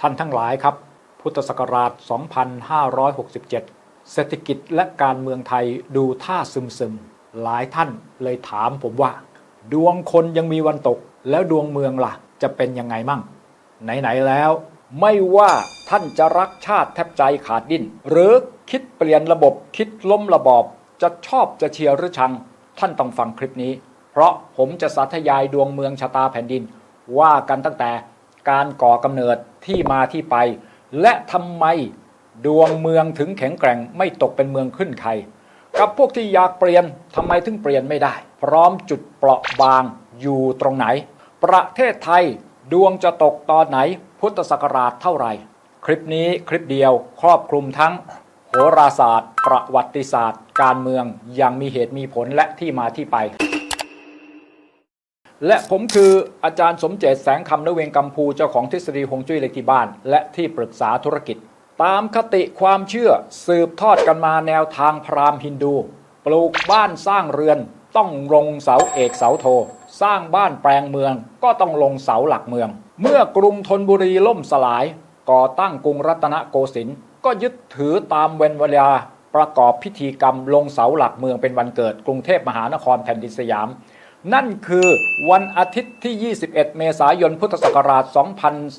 ท่านทั้งหลายครับ พุทธศักราช 2567 เศรษฐกิจและการเมืองไทยดูท่าซึมๆหลายท่านเลยถามผมว่า ดวงคนยังมีวันตก แล้วดวงเมืองล่ะ จะเป็นยังไงมั่ง ไหน ๆ แล้ว ไม่ว่าท่านจะรักชาติแทบใจขาดดิ้น หรือคิดเปลี่ยนระบบคิดล้มระบอบ จะชอบจะเชียร์หรือชัง ท่านต้องฟังคลิปนี้ เพราะผมจะสาธยายดวงเมืองชะตาแผ่นดิน ว่ากันตั้งแต่ การก่อกำเนิดที่มาที่ไป และทำไมดวงเมืองถึงแข็งแกร่งไม่ตกเป็นเมืองขึ้นใคร กับพวกที่อยากเปลี่ยนทำไมถึงเปลี่ยนไม่ได้ พร้อมจุดเปราะบางอยู่ตรงไหน ประเทศไทยดวงจะตกตอนไหน พุทธศักราชเท่าไหร่ คลิปนี้คลิปเดียวครอบคลุมทั้งโหราศาสตร์ ประวัติศาสตร์ การเมืองอย่างมีเหตุมีผลและที่มาที่ไป และผมคืออาจารย์สมเจตแสงคำนเวงกัมพูเจ้าของทฤษฎีฮงจุ้ยเลขที่บ้าน และที่ปรึกษาธุรกิจ ตามคติความเชื่อสืบทอดกันมาแนวทางพราหมณ์ฮินดู ปลูกบ้านสร้างเรือน ต้องลงเสาเอกเสาโท สร้างบ้านแปลงเมือง ก็ต้องลงเสาหลักเมือง เมื่อกรุงธนบุรีล่มสลาย ก่อตั้งกรุงรัตนโกสินทร์ก็ยึดถือตามเวนเวลาประกอบพิธีกรรมลงเสาหลักเมืองเป็นวันเกิด กรุงเทพมหานครแผ่นดินสยาม นั่นคือวันอาทิตย์ที่ 21 เมษายน พุทธศักราช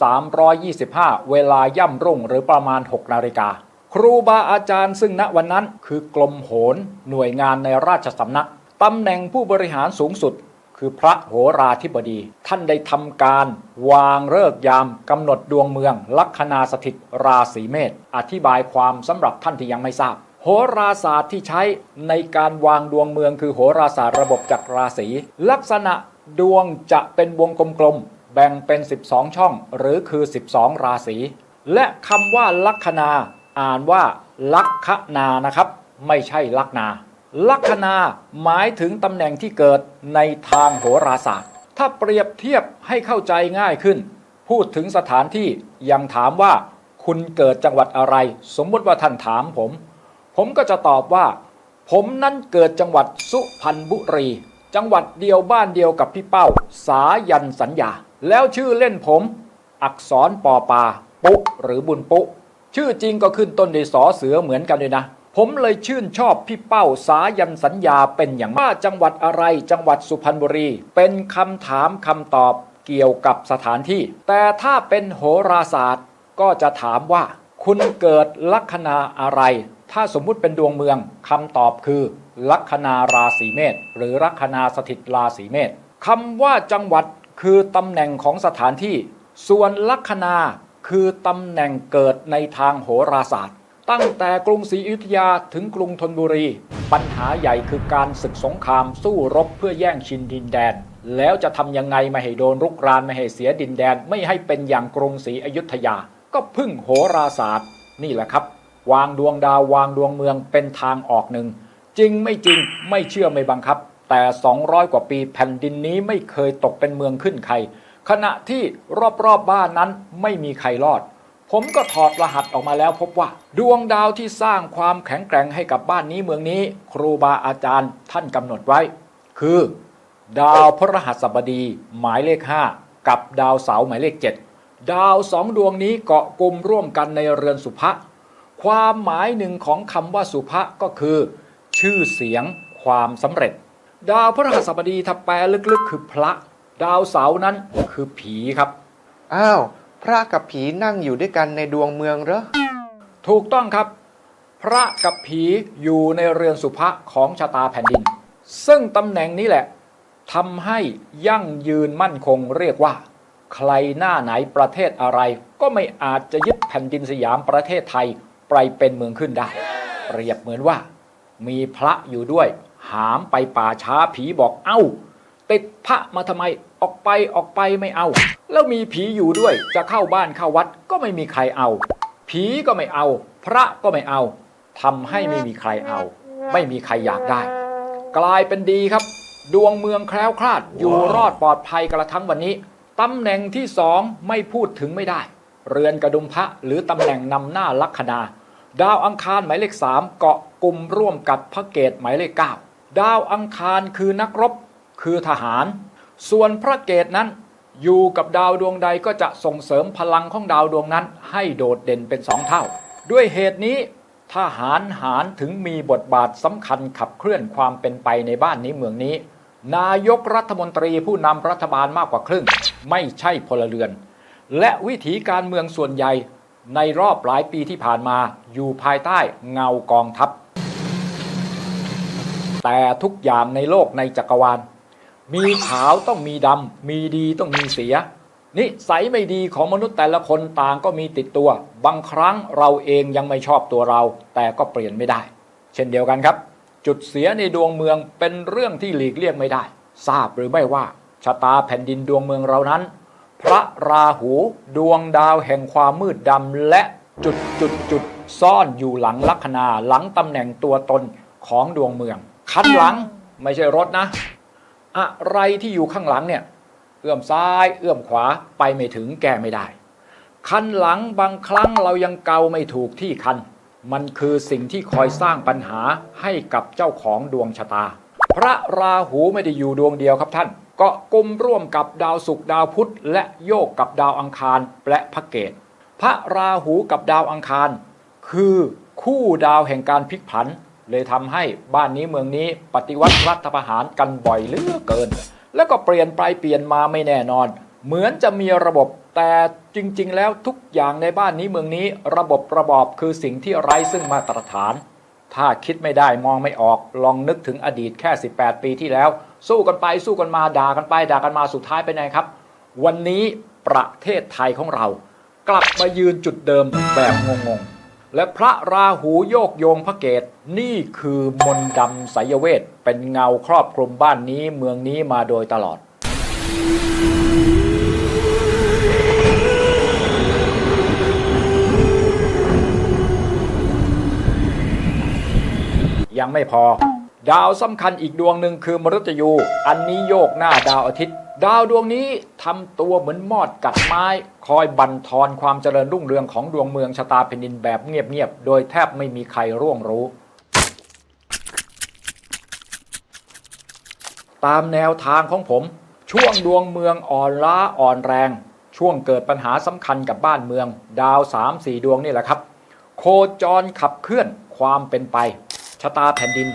2325 เวลาย่ำรุ่งหรือประมาณ 6 นาฬิกา ครูบาอาจารย์ซึ่งณวันนั้นคือกลมโหน หน่วยงานในราชสำนัก ตำแหน่งผู้บริหารสูงสุด คือพระโหราธิบดี ท่านได้ทำการ วางเลิกยามกำหนดดวงเมือง ลัคนาสถิตราศีเมษอธิบายความสำหรับท่านที่ยังไม่ทราบ โหราศาสตร์ที่ใช้ในการวางดวงเมืองคือโหราศาสตร์ระบบจักรราศีลักษณะดวงจะเป็นวงกลมๆแบ่งเป็น 12 ช่อง หรือคือ 12 ราศีและคำว่าลัคนาอ่านว่า ลัคนานะครับ ไม่ใช่ลัคนา ลัคนาหมายถึงตำแหน่งที่เกิดในทางโหราศาสตร์ ถ้าเปรียบเทียบให้เข้าใจง่ายขึ้น พูดถึงสถานที่ยังถามว่า คุณเกิดจังหวัดอะไร สมมติว่าท่านถามผม ผมก็จะตอบว่า ผมนั้นเกิดจังหวัดสุพรรณบุรี จังหวัดเดียวบ้านเดียวกับพี่เป้า สายันสัญญา แล้วชื่อเล่นผม อักษรปอปา ปุหรือบุญปุ ชื่อจริงก็ขึ้นต้นด้วยสอเสือเหมือนกันเลยนะ ผมเลยชื่นชอบพี่เป้าสายันสัญญาเป็นอย่างมากจังหวัดอะไรจังหวัดสุพรรณบุรี เป็นคำถามคำตอบเกี่ยวกับสถานที่ แต่ถ้าเป็นโหราศาสตร์ก็จะถามว่า คุณเกิดลัคนาอะไร ถ้าสมมุติเป็นดวงเมืองคำตอบคือลัคนาราศีเมษหรือลัคนาสถิตราศีเมษคำว่าจังหวัดคือตำแหน่งของสถานที่ ส่วนลัคนาคือตำแหน่งเกิดในทางโหราศาสตร์ ตั้งแต่กรุงศรีอยุธยาถึงกรุงธนบุรี ปัญหาใหญ่คือการศึกสงครามสู้รบเพื่อแย่งชิงดินแดน แล้วจะทำยังไงไม่ให้โดนรุกรานไม่ให้เสียดินแดน ไม่ให้เป็นอย่างกรุงศรีอยุธยา ก็พึ่งโหราศาสตร์ นี่แหละครับ วางดวงดาววางดวงเมืองเป็นทางออกหนึ่ง จริงไม่จริงไม่เชื่อไม่บังคับ แต่ 200 กว่าปีแผ่นดินนี้ไม่เคยตกเป็นเมืองขึ้นใคร ขณะที่รอบๆบบ้านนั้นไม่มีใครรอด ผมก็ถอดรหัสออกมาแล้วพบว่า ดวงดาวที่สร้างความแข็งแกร่งให้กับบ้านนี้เมืองนี้ ครูบาอาจารย์ท่านกำหนดไว้ คือ ดาวพระรหัสบดีหมายเลข 5 กับดาวเสาหมายเลข 7 ดาวสองดวงนี้เกาะกลุ่มร่วมกันในเรือนสุภะ ความหมายหนึ่งของคำว่าสุภะก็คือ ชื่อเสียงความสำเร็จ ดาวพระรหัสบดีถ้าแปลลึกๆ คือพระ ดาวเสาร์นั้นคือผีครับ อ้าว พระกับผีนั่งอยู่ด้วยกันในดวงเมืองเหรอ ถูกต้องครับ พระกับผีอยู่ในเรือนสุภะของชะตาแผ่นดิน ซึ่งตำแหน่งนี้แหละทำให้ยั่งยืนมั่นคงเรียกว่า ใครหน้าไหนประเทศอะไร ก็ไม่อาจจะยึดแผ่นดินสยามประเทศไทย ไปเป็นเมืองขึ้นได้ เปรียบเหมือนว่า มีพระอยู่ด้วย หามไปป่าช้าผีบอกเอ้า ติดพระมาทำไมออกไปออกไปไม่เอา แล้วมีผีอยู่ด้วยจะเข้าบ้านเข้าวัดก็ไม่มีใครเอา ผีก็ไม่เอา พระก็ไม่เอาทำให้ไม่มีใครเอา ไม่มีใครอยากได้ กลายเป็นดีครับ ดวงเมืองแคล้วคลาด อยู่รอดปลอดภัยกระทั่งวันนี้ตำแหน่งที่สองไม่พูดถึงไม่ได้ เรือนกระดุมพระหรือตำแหน่งนำหน้าลัคนา ดาวอังคารหมายเลขสามเกาะกลุ่มร่วมกับพระเกตหมายเลขเก้าดาวอังคารคือนักรบคือทหาร ส่วนพระเกตนั้นอยู่กับดาวดวงใดก็จะส่งเสริมพลังของดาวดวงนั้น ให้โดดเด่นเป็นสองเท่า ด้วยเหตุนี้ทหารหารถึงมีบทบาทสำคัญขับเคลื่อนความเป็นไปในบ้านนี้เมืองนี้ นายกรัฐมนตรีผู้นำรัฐบาลมากกว่าครึ่ง ไม่ใช่พลเรือน และวิถีการเมืองส่วนใหญ่ ในรอบหลายปีที่ผ่านมาอยู่ภายใต้เงากองทัพ แต่ทุกอย่างในโลกในจักรวาล มีขาวต้องมีดำ มีดีต้องมีเสีย นิสัยไม่ดีของมนุษย์แต่ละคนต่างก็มีติดตัว บางครั้งเราเองยังไม่ชอบตัวเรา แต่ก็เปลี่ยนไม่ได้ เช่นเดียวกันครับ จุดเสียในดวงเมืองเป็นเรื่องที่หลีกเลี่ยงไม่ได้ ทราบหรือไม่ว่าชะตาแผ่นดินดวงเมืองเรานั้น พระราหูดวงดาวแห่งความมืดดำและจุดจุดจุดซ่อนอยู่หลังลัคนาหลังตำแหน่งตัวตนของดวงเมือง คันหลังไม่ใช่รถนะ อะไรที่อยู่ข้างหลังเนี่ย เอื้อมซ้าย เอื้อมขวาไปไม่ถึงแก้ไม่ได้ คันหลังบางครั้งเรายังเกาไม่ถูกที่คัน มันคือสิ่งที่คอยสร้างปัญหาให้กับเจ้าของดวงชะตา พระราหูไม่ได้อยู่ดวงเดียวครับท่าน ก็กลมร่วมกับดาวศุกร์ดาวพุธและโยกกับดาวอังคารและพระเกตพระราหูกับดาวอังคาร คือคู่ดาวแห่งการพลิกผัน เลยทำให้บ้านนี้เมืองนี้ปฏิวัติรัฐประหารกันบ่อยเหลือเกิน แล้วก็เปลี่ยนไปเปลี่ยนมาไม่แน่นอน เหมือนจะมีระบบแต่จริง ๆ แล้วทุกอย่างในบ้านนี้เมืองนี้ ระบบระบอบคือสิ่งที่ไร้ซึ่งมาตรฐาน ถ้าคิดไม่ได้มองไม่ออก ลองนึกถึงอดีตแค่ 18 ปีที่แล้ว สู้กันไปสู้กันมาด่ากันไปด่ากันมาสุดท้ายเป็นไงครับ วันนี้ประเทศไทยของเรา กลับมายืนจุดเดิมแบบงงๆ และพระราหูโยกโยงพระเกตนี่คือมนต์ดำไสยเวทเป็นเงาครอบคลุมบ้านนี้เมืองนี้มาโดยตลอดยังไม่พอ ดาวสำคัญอีกดวงหนึ่งคือมฤตยู อันนี้โยกหน้าดาวอาทิตย์ ดาวดวงนี้ทำตัวเหมือนมอดกัดไม้ คอยบั่นทอนความเจริญรุ่งเรืองของดวงเมืองชะตาแผ่นดินแบบเงียบๆ โดยแทบไม่มีใครร่วงรู้ ตามแนวทางของผม ช่วงดวงเมืองอ่อนล้าอ่อนแรง ช่วงเกิดปัญหาสำคัญกับบ้านเมือง ดาวสามสี่ดวงนี่แหละครับ โคจรขับเคลื่อนความเป็นไปชะตาแผ่นดิน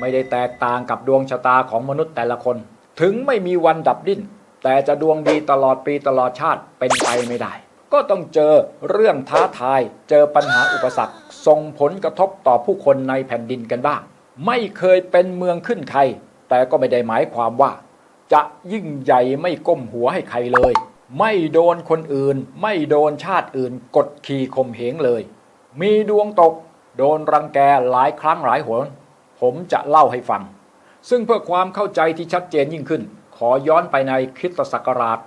ไม่ได้แตกต่างกับดวงชะตาของมนุษย์แต่ละคน ถึงไม่มีวันดับดิ้น แต่จะดวงดีตลอดปีตลอดชาติเป็นไปไม่ได้ ก็ต้องเจอเรื่องท้าทาย เจอปัญหาอุปสรรคส่งผลกระทบต่อผู้คนในแผ่นดินกันบ้าง ไม่เคยเป็นเมืองขึ้นใคร แต่ก็ไม่ได้หมายความว่า จะยิ่งใหญ่ไม่ก้มหัวให้ใครเลย ไม่โดนคนอื่น ไม่โดนชาติอื่น กดขี่ข่มเหงเลย มีดวงตก โดนรังแกหลายครั้งหลายหน ผมจะเล่าให้ฟัง ซึ่งเพื่อความเข้าใจที่ชัดเจนยิ่งขึ้น ขอย้อนไปในคริสตศักราช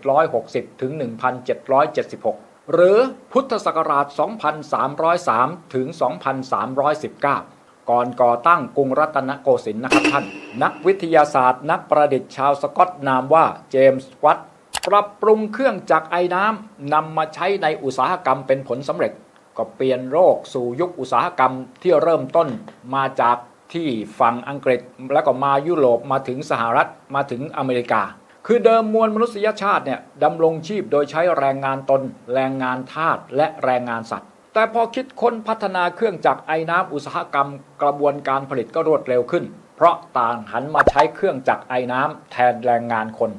1760 ถึง 1776 หรือพุทธศักราช 2303 ถึง 2319 ก่อนก่อตั้งกรุงรัตนโกสินทร์นะครับท่าน นักวิทยาศาสตร์นักประดิษฐ์ชาวสกอตนามว่าเจมส์วัตปรับปรุงเครื่องจักรไอ้น้ำนำมาใช้ในอุตสาหกรรมเป็นผลสำเร็จ ก็เปลี่ยนโลกสู่ยุคอุตสาหกรรมที่เริ่มต้นมาจากที่ฝั่งอังกฤษ แล้วก็มายุโรปมาถึงสหรัฐมาถึงอเมริกา คือเดิมมวลมนุษยชาติเนี่ยดำรงชีพโดยใช้แรงงานตน แรงงานทาสและแรงงานสัตว์ แต่พอคิดค้นพัฒนาเครื่องจักรไอ้น้ำอุตสาหกรรม กระบวนการผลิตก็รวดเร็วขึ้น เพราะต่างหันมาใช้เครื่องจักรไอ้น้ำแทนแรงงานคน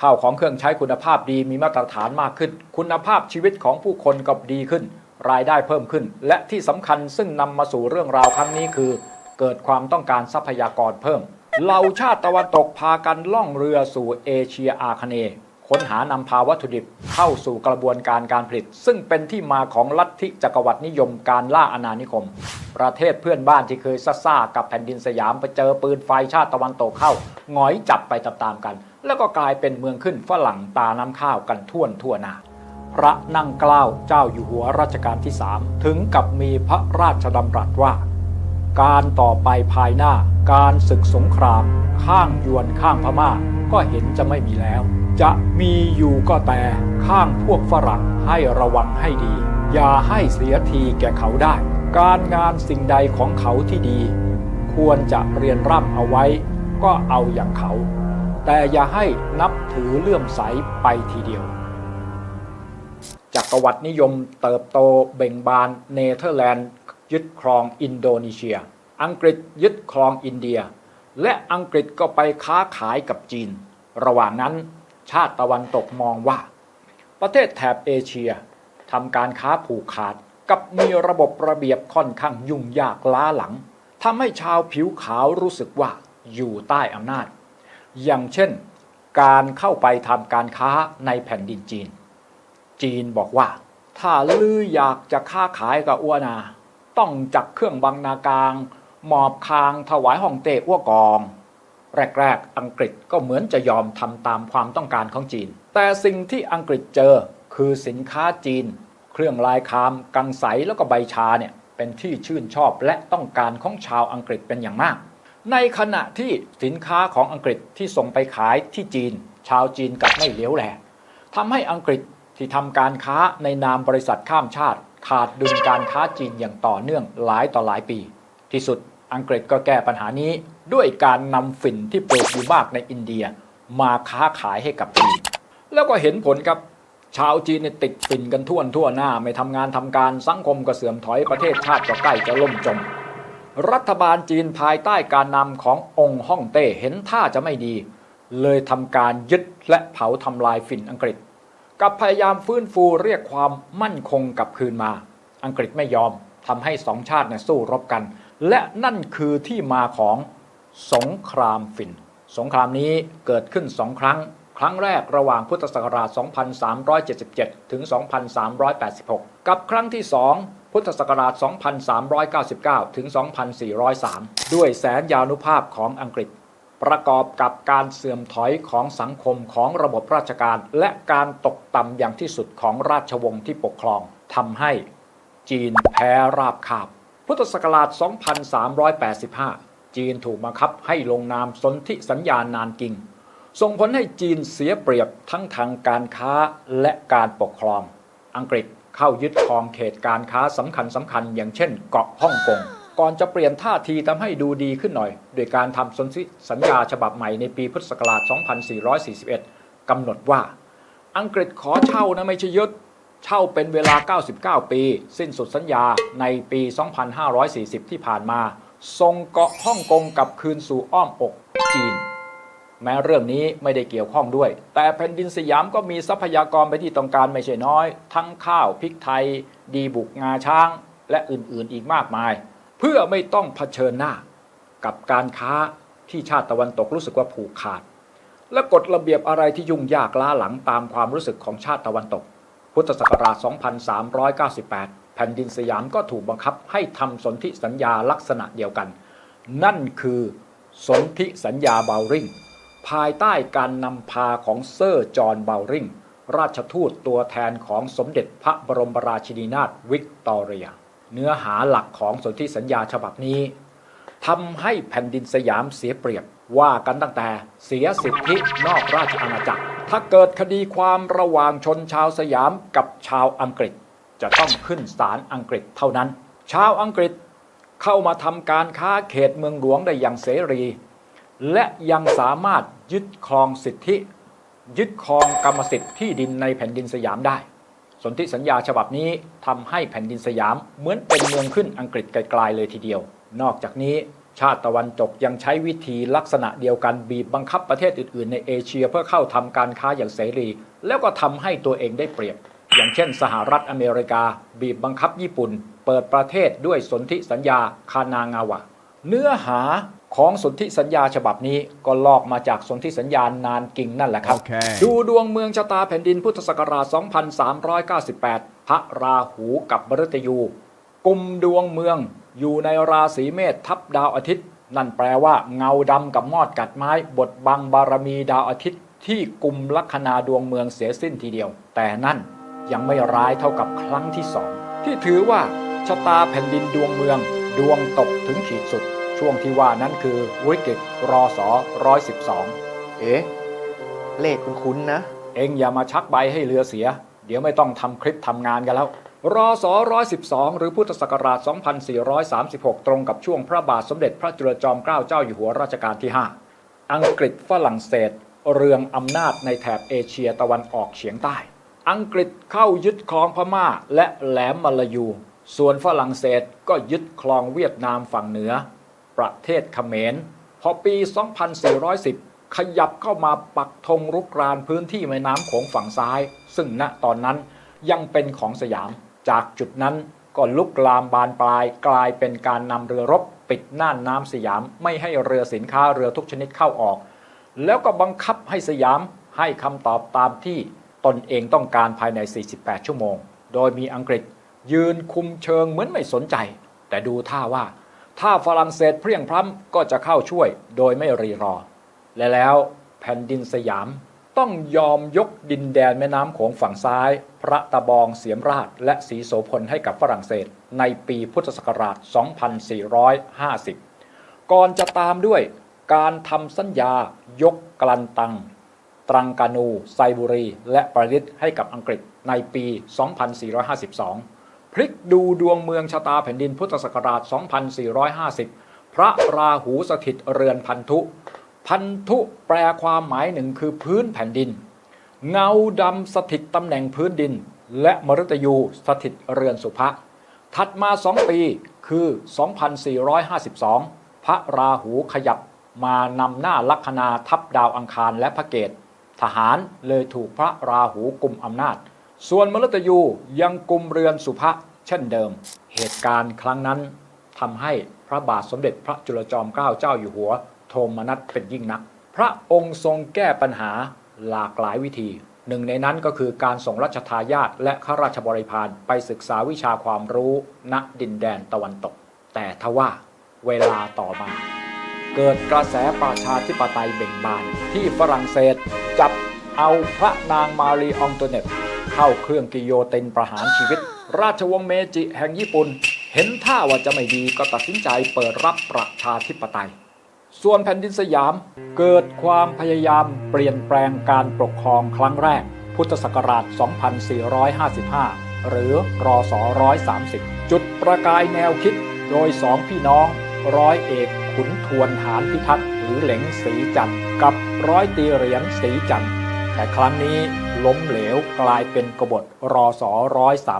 ข้าวของเครื่องใช้คุณภาพดีมีมาตรฐานมากขึ้น คุณภาพชีวิตของผู้คนก็ดีขึ้น รายได้เพิ่มขึ้น และที่สำคัญซึ่งนำมาสู่เรื่องราวครั้งนี้คือ เกิดความต้องการทรัพยากรเพิ่มเหล่าชาติตะวันตกพากันล่องเรือสู่เอเชียอาคเนย์ค้นหานำพาวัตถุดิบเข้าสู่กระบวนการการผลิต ซึ่งเป็นที่มาของลัทธิจักรวรรดินิยมการล่าอาณานิคม ประเทศเพื่อนบ้านที่เคยซ่าๆกับแผ่นดินสยามไปเจอปืนไฟชาติตะวันตกเข้าหงอยจับไปตามๆกัน แล้วก็กลายเป็นเมืองขึ้นฝรั่งตาน้ำข้าวกันท่วทั่วนา พระนั่งเกล้าเจ้าอยู่หัวรัชกาลที่สามถึงกับมีพระราชดำรัสว่า การต่อไปภายหน้าการศึกสงคราม ข้างยวนข้างพม่า ก็เห็นจะไม่มีแล้ว จะมีอยู่ก็แต่ข้างพวกฝรั่งให้ระวังให้ดี อย่าให้เสียทีแก่เขาได้ การงานสิ่งใดของเขาที่ดี ควรจะเรียนร่ำเอาไว้ ก็เอาอย่างเขา แต่อย่าให้นับถือเลื่อมใสไปทีเดียว จักรวรรดินิยมเติบโตเบ่งบานเนเธอร์แลนด์ยึดครองอินโดนีเซีย อังกฤษยึดครองอินเดีย และอังกฤษก็ไปค้าขายกับจีน ระหว่างนั้นชาติตะวันตกมองว่า ประเทศแถบเอเชียทำการค้าผูกขาดกับมีระบบระเบียบค่อนข้างยุ่งยากล้าหลังทำให้ชาวผิวขาวรู้สึกว่าอยู่ใต้อำนาจ อย่างเช่น การเข้าไปทำการค้าในแผ่นดินจีน จีนบอกว่า ถ้าลืออยากจะค้าขายกับอ้วนา ต้องจักเครื่องบังนากลาง หมอบคางถวายห้องเต้อ้วกอง แรกๆ อังกฤษก็เหมือนจะยอมทำตามความต้องการของจีน แต่สิ่งที่อังกฤษเจอคือสินค้าจีน เครื่องลายคาม กังใสแล้วก็ใบชาเนี่ยเป็นที่ชื่นชอบและต้องการของชาวอังกฤษเป็นอย่างมาก ในขณะที่สินค้าของอังกฤษที่ส่งไปขายที่จีน ชาวจีนกลับไม่เลี้ยวแลทำให้อังกฤษ ที่ทำการค้าในนามบริษัทข้ามชาติ ขาดดุลการค้าจีนอย่างต่อเนื่องหลายต่อหลายปี ที่สุดอังกฤษก็แก้ปัญหานี้ ด้วยการนำฝิ่นที่ปลูกอยู่มากในอินเดีย มาค้าขายให้กับจีน แล้วก็เห็นผลครับชาวจีนเนี่ยติดฝิ่นกันทั่วทั่วหน้า ไม่ทำงานทำการสังคมก็เสื่อมถอยประเทศชาติก็ใกล้จะล่มจม รัฐบาลจีนภายใต้การนำขององค์ฮ่องเต้เห็นท่าจะไม่ดี เลยทำการยึดและเผาทำลายฝิ่นอังกฤษ กับพยายามฟื้นฟูเรียกความมั่นคงกลับคืนมา อังกฤษไม่ยอมทำให้สองชาติเนี่ยสู้รบกัน และนั่นคือที่มาของสงครามฝิ่น สงครามนี้เกิดขึ้นสองครั้ง ครั้งแรกระหว่างพุทธศักราช 2377 ถึง 2386 กับครั้งที่2พุทธศักราช 2399 ถึง 2403 ด้วยแสนยานุภาพของอังกฤษ ประกอบกับการเสื่อมถอยของสังคมของระบบราชการ และการตกต่ำอย่างที่สุดของราชวงศ์ที่ปกครองทำให้จีนแพ้ราบคาบ พุทธศักราช 2385 จีนถูกบังคับให้ลงนามสนธิสัญญานานกิง ส่งผลให้จีนเสียเปรียบทั้งทางการค้าและการปกครอง อังกฤษเข้ายึดครองเขตการค้าสำคัญสำคัญอย่างเช่นเกาะฮ่องกง ก่อนจะเปลี่ยนท่าทีทำให้ดูดีขึ้นหน่อย โดยการทำสนธิสัญญาฉบับใหม่ในปีพุทธศักราช 2441 กำหนดว่า อังกฤษขอเช่านะไม่ใช่ยึดเช่าเป็นเวลา 99 ปี สิ้นสุดสัญญาในปี 2540 ที่ผ่านมาส่งเกาะฮ่องกงกลับคืนสู่อ้อมอกจีน แม้เรื่องนี้ไม่ได้เกี่ยวข้องด้วย แต่แผ่นดินสยามก็มีทรัพยากรไปที่ต้องการไม่ใช่น้อย ทั้งข้าวพริกไทย ดีบุกงาช้าง และอื่นๆอีกมากมาย เพื่อไม่ต้องเผชิญหน้า กับการค้าที่ชาติตะวันตกรู้สึกว่าผูกขาด และกฎระเบียบอะไรที่ยุ่งยากล้าหลังตามความรู้สึกของชาติตะวันตก พุทธศักราช 2398 แผ่นดินสยามก็ถูกบังคับให้ทำสนธิสัญญาลักษณะเดียวกัน นั่นคือสนธิสัญญาเบลริงภายใต้การนำพาของเซอร์จอห์นเบลริงราชทูตตัวแทนของสมเด็จพระบรมราชินีนาถวิกตอเรีย เนื้อหาหลักของสนธิสัญญาฉบับนี้ทำให้แผ่นดินสยามเสียเปรียบว่ากันตั้งแต่เสียสิทธินอกราชอาณาจักร ถ้าเกิดคดีความระหว่างชนชาวสยามกับชาวอังกฤษ จะต้องขึ้นศาลอังกฤษเท่านั้น ชาวอังกฤษเข้ามาทำการค้าเขตเมืองหลวงได้อย่างเสรี และยังสามารถยึดครองสิทธิ ยึดครองกรรมสิทธิ์ที่ดินในแผ่นดินสยามได้ สนธิสัญญาฉบับนี้ทำให้แผ่นดินสยามเหมือนเป็นเมืองขึ้นอังกฤษไกลๆเลยทีเดียว นอกจากนี้ชาติตะวันตกยังใช้วิธีลักษณะเดียวกันบีบบังคับประเทศอื่นๆ ในเอเชียเพื่อเข้าทำการค้าอย่างเสรี แล้วก็ทำให้ตัวเองได้เปรียบ อย่างเช่น สหรัฐอเมริกา บีบบังคับญี่ปุ่น เปิดประเทศด้วยสนธิสัญญาคานางาวะ เนื้อหา ของสนธิสัญญาฉบับนี้ก็ลอกมาจากสนธิสัญญานานกิงนั่นแหละครับ Okay. ดูดวงเมืองชะตาแผ่นดินพุทธศักราช 2398 พระราหูกับมฤตยูกลุ่มดวงเมืองอยู่ในราศีเมษทับดาวอาทิตย์ นั่นแปลว่าเงาดำกับมอดกัดไม้ บทบังบารมีดาวอาทิตย์ ที่กลุ่มลัคนาดวงเมืองเสียสิ้นทีเดียว แต่นั่นยังไม่ร้ายเท่ากับครั้งที่สองที่ถือว่าชะตาแผ่นดินดวงเมือง ดวงตกถึงขีดสุด ช่วงที่ว่านั้นคือวิกฤตรอสอ112เอ๊ะ เลขคุณคุ้นๆนะ เอ็งอย่ามาชักใบให้เรือเสีย เดี๋ยวไม่ต้องทำคลิปทำงานกันแล้ว รอสอ112หรือพุทธศักราช 2436 ตรงกับช่วงพระบาทสมเด็จพระจุลจอมเกล้าเจ้าอยู่หัวรัชกาลที่ 5 อังกฤษฝรั่งเศส เรืองอำนาจในแถบเอเชียตะวันออกเฉียงใต้ อังกฤษเข้ายึดครองพม่าและแหลมมาลายู ส่วนฝรั่งเศสก็ยึดครองเวียดนามฝั่งเหนือ ประเทศเขมร พอปี 2410 ขยับเข้ามาปักธงรุกรานพื้นที่แม่น้ำโขงฝั่งซ้าย ซึ่งณตอนนั้นยังเป็นของสยาม จากจุดนั้นก็ลุกลามบานปลายกลายเป็นการนำเรือรบปิดน่านน้ำสยามไม่ให้เรือสินค้าเรือทุกชนิดเข้าออก แล้วก็บังคับให้สยามให้คำตอบตามที่ตนเองต้องการภายใน 48 ชั่วโมง โดยมีอังกฤษยืนคุมเชิงเหมือนไม่สนใจ แต่ดูท่าว่า ถ้าฝรั่งเศสเพรียงพร้ำก็จะเข้าช่วยโดยไม่รีรอ และแล้วแผ่นดินสยามต้องยอมยกดินแดนแม่น้ำโขงฝั่งซ้าย พระตะบองเสียมราชและสีโสพลให้กับฝรั่งเศสในปีพุทธศักราช 2450 ก่อนจะตามด้วยการทำสัญญายกกลันตัง ตรังกานู ไซบุรี และปาริสให้กับอังกฤษในปี 2452 พลิกดูดวงเมืองชะตาแผ่นดินพุทธศักราช 2450 พระราหูสถิตเรือนพันธุ พันธุแปลความหมายหนึ่งคือพื้นแผ่นดิน เงาดำสถิตตำแหน่งพื้นดิน และมฤตยูสถิตเรือนสุภะถัดมาสองปีคือ 2452 พระราหูขยับมานำหน้าลัคนาทับดาวอังคารและพระเกตทหารเลยถูกพระราหูกุมอำนาจ ส่วนมฤตยูยังกุมเรือนสุภะเช่นเดิม เหตุการณ์ครั้งนั้นทำให้พระบาทสมเด็จพระจุลจอมเกล้าเจ้าอยู่หัว โทมนัสเป็นยิ่งนัก พระองค์ทรงแก้ปัญหาหลากหลายวิธี หนึ่งในนั้นก็คือการส่งรัชทายาทและข้าราชบริพารไปศึกษาวิชาความรู้ ณดินแดนตะวันตก แต่ทว่าเวลาต่อมา เกิดกระแสประชาธิปไตยเบ่งบาน ที่ฝรั่งเศสจับเอาพระนางมารีอองโตเนต เข้าเครื่องกิโยตินประหารชีวิต ราชวงศ์เมจิแห่งญี่ปุ่น เห็นท่าว่าจะไม่ดีก็ตัดสินใจเปิดรับประชาธิปไตย ส่วนแผ่นดินสยามเกิดความพยายามเปลี่ยนแปลงการปกครองครั้งแรก พุทธศักราช 2455 หรือรอส130 จุดประกายแนวคิดโดยสองพี่น้องร้อยเอกขุนทวนหานพิทักษ์หรือเหลงสีจันทร์กับร้อยตีเหรียญสีจันทร์แต่ครั้งนี้ ล้มเหลวกลายเป็นกบฏรอส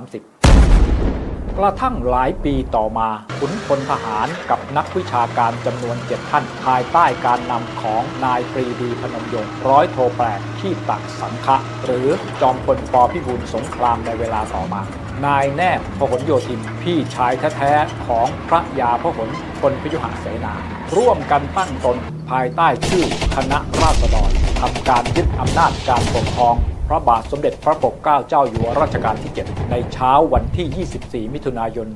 130กระทั่งหลายปีต่อมาขุนพลทหารกับนักวิชาการจำนวนเจ็ดท่าน ภายใต้การนำของนายปรีดีพนมยงค์ร้อยโทแปลกที่ตักสังฆะหรือจอมพลปพิบูลสงครามในเวลาต่อมา นายแนบพหลโยธินพี่ชายแท้ๆของพระยาพหลพลพยุหเสนา ร่วมกันตั้งตนภายใต้ชื่อคณะราษฎรทำการยึดอำนาจการปกครอง พระบาทสมเด็จพระปกเกล้าเจ้าอยู่หัวรัชกาลที่ 7 ในเช้าวันที่ 24 มิถุนายน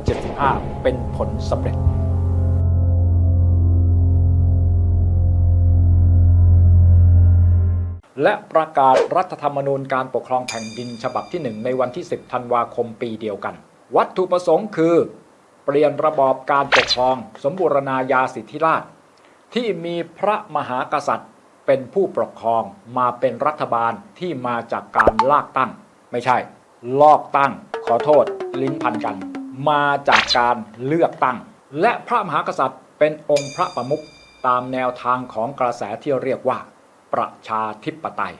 2475 เป็นผลสำเร็จและประกาศรัฐธรรมนูญการปกครองแผ่นดินฉบับที่ 1 ในวันที่ 10 ธันวาคมปีเดียวกัน วัตถุประสงค์คือ เปลี่ยนระบอบการปกครองสมบูรณาญาสิทธิราช ที่มีพระมหากษัตริย์ เป็นผู้ปกครองมาเป็นรัฐบาลที่มาจากการลากตั้ง ไม่ใช่ ลอกตั้ง ขอโทษ ลิ้นพันกัน มาจากการเลือกตั้ง และพระมหากษัตริย์เป็นองค์พระประมุขตามแนวทางของกระแสที่เรียกว่า ประชาธิปไตย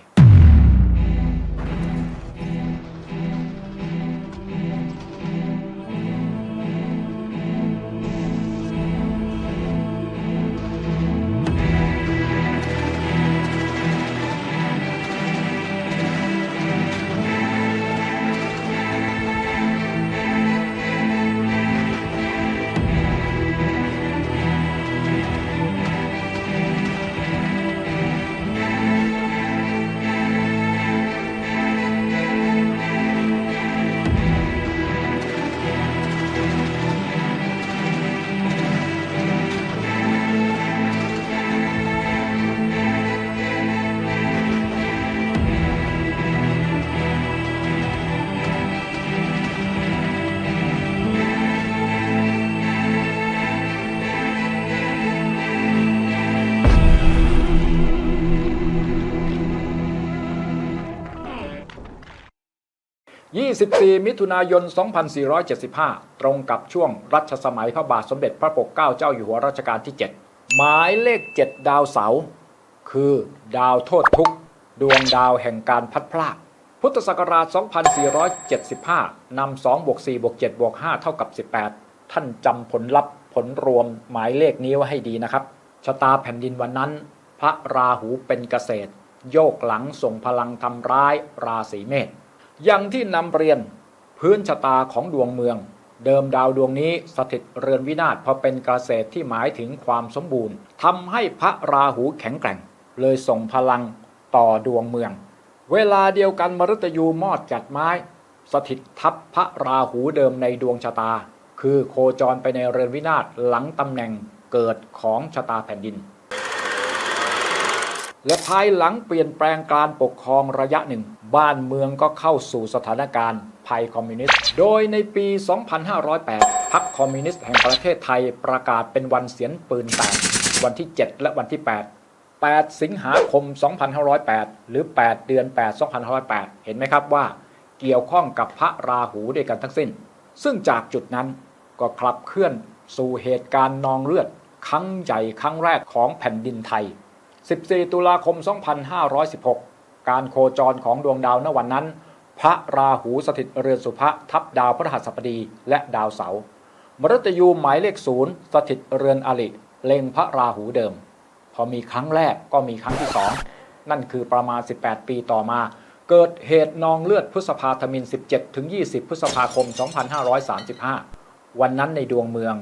24 มิถุนายน 2475 ตรงกับช่วงรัชสมัยพระบาทสมเด็จพระปกเกล้าเจ้าอยู่หัวรัชกาลที่ 7 หมายเลข 7 ดาวเสาร์คือดาวโทษทุกข์ ดวงดาวแห่งการพัดพลากพุทธศักราช 2475 นำ2บวก4บวก7บวก5เท่ากับ 18 ท่านจำผลลัพธ์ผลรวมหมายเลขนี้ไว้ให้ดีนะครับ ชะตาแผ่นดินวันนั้น พระราหูเป็นเกษตร โยกหลังส่งพลังทำร้ายราศีเมษ อย่างที่นำเรียนพื้นชะตาของดวงเมือง เดิมดาวดวงนี้สถิตเรือนวินาศเพราะเป็นเกษตรที่หมายถึงความสมบูรณ์ทำให้พระราหูแข็งแกร่ง เลยส่งพลังต่อดวงเมือง เวลาเดียวกันมฤตยูมอดจัดไม้ สถิตทับพระราหูเดิมในดวงชะตา คือโคจรไปในเรือนวินาศหลังตำแหน่งเกิดของชะตาแผ่นดิน และภายหลังเปลี่ยนแปลงการปกครองระยะหนึ่ง บ้านเมืองก็เข้าสู่สถานการณ์ภัยคอมมิวนิสต์ โดยในปี 2508 พรรคคอมมิวนิสต์แห่งประเทศไทยประกาศเป็นวันเสียนปืนแตกวันที่ 7 และวันที่ 8 8 สิงหาคม 2508 หรือ 8 เดือน 8 2508 เห็นไหมครับว่า เกี่ยวข้องกับพระราหูด้วยกันทั้งสิ้น ซึ่งจากจุดนั้นก็ขับเคลื่อนสู่เหตุการณ์นองเลือด ครั้งใหญ่ครั้งแรกของแผ่นดินไทย 14 ตุลาคม 2516 การโคจรของดวงดาวณวันนั้น พระราหูสถิตเรือนสุภะทับดาวพฤหัสบดีและดาวเสาร์มฤตยูหมายเลขศูนย์สถิตเรือนอลิเล็งพระราหูเดิม พอมีครั้งแรกก็มีครั้งที่สองนั่นคือประมาณ 18 ปีต่อมา เกิดเหตุนองเลือดพฤษภาธมิน 17 ถึง 20 พฤษภาคม 2535 วันนั้นในดวงเมือง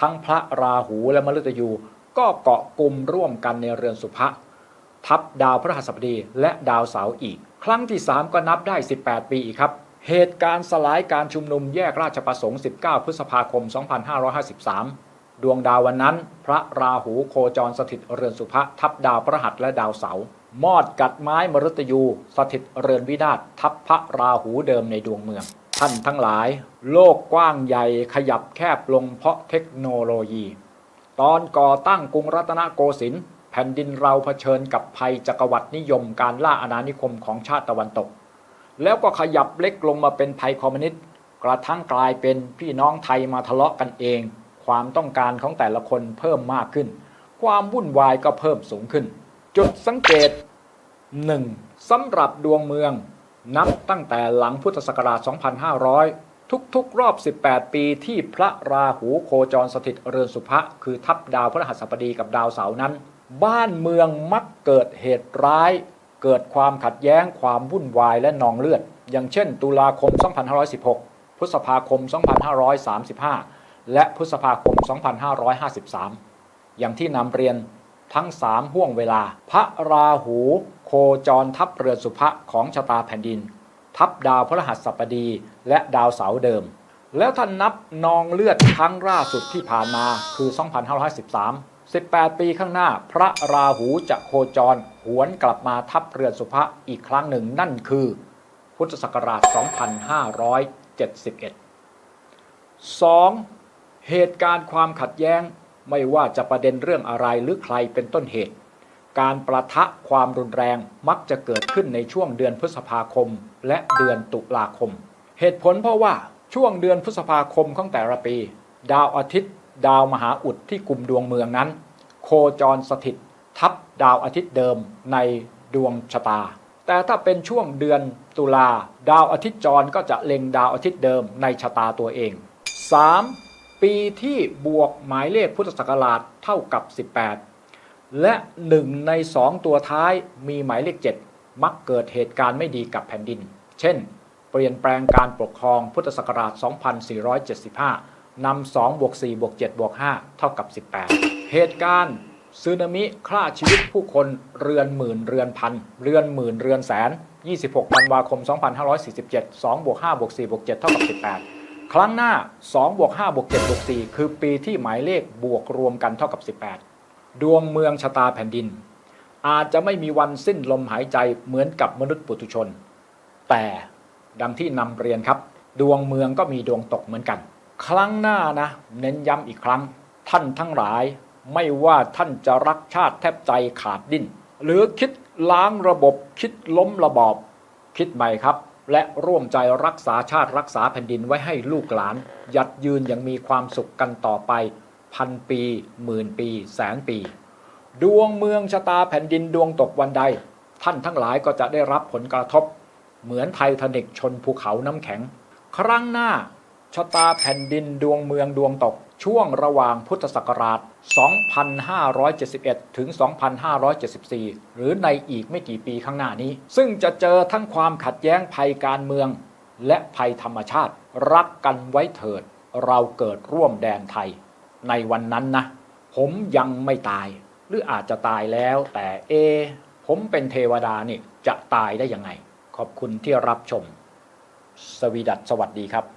ทั้งพระราหูและมฤตยู ก็เกาะกลุ่มร่วมกันในเรือนสุภะทับดาวพฤหัสบดีและดาวเสาร์อีก ครั้งที่ 3 ก็นับได้ 18 ปีอีกครับ เหตุการณ์สลายการชุมนุมแยกราชประสงค์ 19 พฤษภาคม 2553 ดวงดาววันนั้น พระราหูโคจรสถิตเรือนสุภะทับดาวพฤหัสและดาวเสาร์มอดกัดไม้มฤตยูสถิตเรือนวินาศทับพระราหูเดิมในดวงเมือง ท่านทั้งหลาย โลกกว้างใหญ่ขยับแคบลงเพราะเทคโนโลยี ตอนก่อตั้งกรุงรัตนโกสินทร์แผ่นดินเราเผชิญกับภัยจักรวรรดินิยมการล่าอาณานิคมของชาติตะวันตก แล้วก็ขยับเล็กลงมาเป็นภัยคอมมิวนิสต์กระทั่งกลายเป็นพี่น้องไทยมาทะเลาะกันเอง ความต้องการของแต่ละคนเพิ่มมากขึ้น ความวุ่นวายก็เพิ่มสูงขึ้น จุดสังเกต 1. สำหรับดวงเมือง นับตั้งแต่หลังพุทธศักราช 2500 ทุกๆ รอบ 18 ปีที่พระราหูโคจรสถิตเรือนสุภะคือทับดาวพฤหัสบดีกับดาวเสาร์นั้น บ้านเมืองมักเกิดเหตุร้าย เกิดความขัดแย้งความวุ่นวายและนองเลือด อย่างเช่น ตุลาคม 2516 พฤษภาคม 2535 และพฤษภาคม 2553 อย่างที่นำเรียนทั้งสามห่วงเวลา พระราหูโคจรทับเรือนสุภะของชะตาแผ่นดิน ทับดาวพฤหัสบดี และดาวเสาเดิม แล้วท่านนับนองเลือดครั้งล่าสุดที่ผ่านมาคือ 2513 18 ปีข้างหน้า พระราหูจะโคจร หวนกลับมาทับเรือนสุภะอีกครั้งหนึ่งนั่นคือ พุทธศักราช 2571 2. เหตุการณ์ความขัดแย้งไม่ว่าจะประเด็นเรื่องอะไรหรือใครเป็นต้นเหตุ การประทะความรุนแรงมักจะเกิดขึ้นในช่วงเดือนพฤษภาคม และเดือนตุลาคม เหตุผลเพราะว่าช่วงเดือนพฤษภาคมของแต่ละปี ดาวอาทิตย์ ดาวมหาอุดที่กลุ่มดวงเมืองนั้น โคจรสถิต ทับดาวอาทิตย์เดิมในดวงชะตา แต่ถ้าเป็นช่วงเดือนตุลาดาวอาทิตย์จรก็จะเล็งดาวอาทิตย์เดิมในชะตาตัวเอง 3. ปีที่บวกหมายเลขพุทธศักราชเท่ากับ 18 และ1ใน2ตัวท้ายมีหมายเลข7มักเกิดเหตุการณ์ไม่ดีกับแผ่นดิน เช่น เปลี่ยนแปลงการปกครองพุทธศักราช 2475 นำ2บวก4บวก7บวก5เท่ากับ 18 เหตุการณ์ซึนามิฆ่าชีวิตผู้คนเรือนหมื่นเรือนพันเรือนหมื่นเรือนแสน 26ธันวาคม 2547 2บวก5บวก4บวก7เท่ากับ 18 ครั้งหน้า2บวก5บวก7บวก4คือปีที่หมายเลขบวกรวมกันเท่ากับ 18 ดวงเมืองชะตาแผ่นดิน อาจจะไม่มีวันสิ้นลมหายใจเหมือนกับมนุษย์ปุถุชน แต่ดังที่นำเรียนครับ ดวงเมืองก็มีดวงตกเหมือนกัน ครั้งหน้านะ เน้นย้ำอีกครั้ง ท่านทั้งหลายไม่ว่าท่านจะรักชาติแทบใจขาดดิ้น หรือคิดล้างระบบคิดล้มระบอบ คิดใหม่ครับ และร่วมใจรักษาชาติรักษาแผ่นดินไว้ให้ลูกหลาน ยัดยืนอย่างมีความสุขกันต่อไป พันปีหมื่นปี แสนปี ดวงเมืองชะตาแผ่นดินดวงตกวันใด ท่านทั้งหลายก็จะได้รับผลกระทบ เหมือนไททานิกชนภูเขาน้ำแข็ง ครั้งหน้าชะตาแผ่นดินดวงเมืองดวงตกช่วงระหว่างพุทธศักราช 2571 ถึง 2574 หรือในอีกไม่กี่ปีข้างหน้านี้ ซึ่งจะเจอทั้งความขัดแย้งภัยการเมือง และภัยธรรมชาติ รักกันไว้เถิด เราเกิดร่วมแดนไทย ในวันนั้นนะ ผมยังไม่ตาย หรืออาจจะตายแล้ว แต่เอ ผมเป็นเทวดานี่จะตายได้ยังไง ขอบคุณที่รับชม สวีดัตสวัสดีครับ